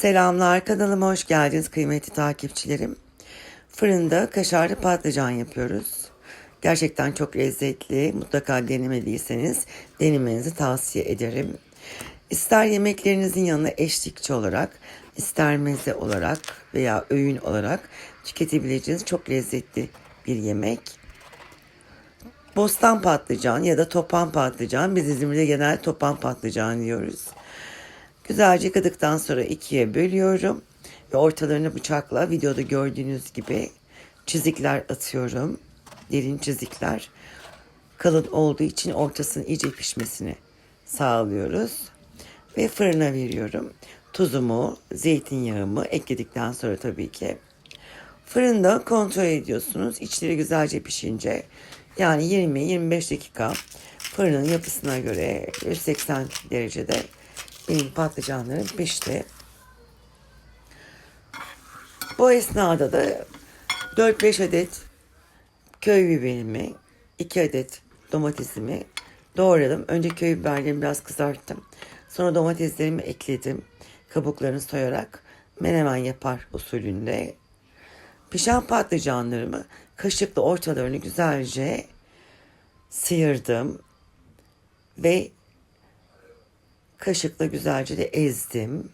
Selamlar kanalıma hoş geldiniz kıymetli takipçilerim. Fırında kaşarlı patlıcan yapıyoruz. Gerçekten çok lezzetli. Mutlaka denemediyseniz denemenizi tavsiye ederim. İster yemeklerinizin yanına eşlikçi olarak, ister meze olarak veya öğün olarak tüketebileceğiniz çok lezzetli bir yemek. Bostan patlıcan ya da topan patlıcan. Biz İzmir'de genel topan patlıcan diyoruz. Güzelce yıkadıktan sonra ikiye bölüyorum. Ve ortalarına bıçakla videoda gördüğünüz gibi çizikler atıyorum. Derin çizikler. Kalın olduğu için ortasının iyice pişmesini sağlıyoruz. Ve fırına veriyorum. Tuzumu, zeytinyağımı ekledikten sonra tabii ki Fırında kontrol ediyorsunuz. İçleri güzelce pişince yani 20-25 dakika fırının yapısına göre 180 derecede benim patlıcanlarım pişti. Bu esnada da 4-5 adet köy biberimi, 2 adet domatesimi doğradım. Önce köy biberlerimi biraz kızarttım. Sonra domateslerimi ekledim. Kabuklarını soyarak menemen yapar usulünde Pişen patlıcanlarımı kaşıkla ortalarını güzelce sıyırdım ve kaşıkla güzelce de ezdim.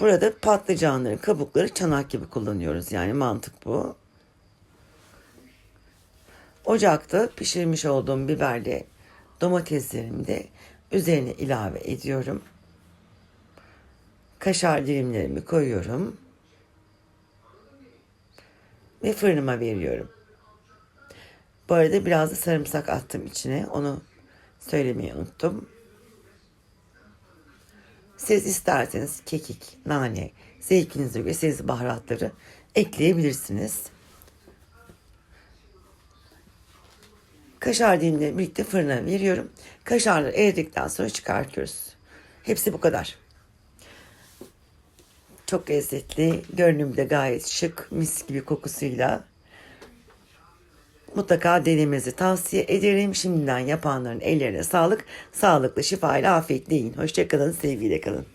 Burada patlıcanların kabukları çanak gibi kullanıyoruz. Yani mantık bu. Ocakta pişirmiş olduğum biberle domateslerimi de üzerine ilave ediyorum. Kaşar dilimlerimi koyuyorum ve fırınıma veriyorum. Bu arada biraz da sarımsak attım içine. Onu söylemeyi unuttum. Siz isterseniz kekik, nane, zevkinize göre siz baharatları ekleyebilirsiniz. Kaşar dilimleri birlikte fırına veriyorum. Kaşarları eridikten sonra çıkartıyoruz. Hepsi bu kadar. Çok lezzetli. Görünümde gayet şık. Mis gibi kokusuyla. Mutlaka denemenizi tavsiye ederim. Şimdiden yapanların ellerine sağlık. Sağlıklı, şifayla, afiyetle yiyin. Hoşçakalın, sevgiyle kalın.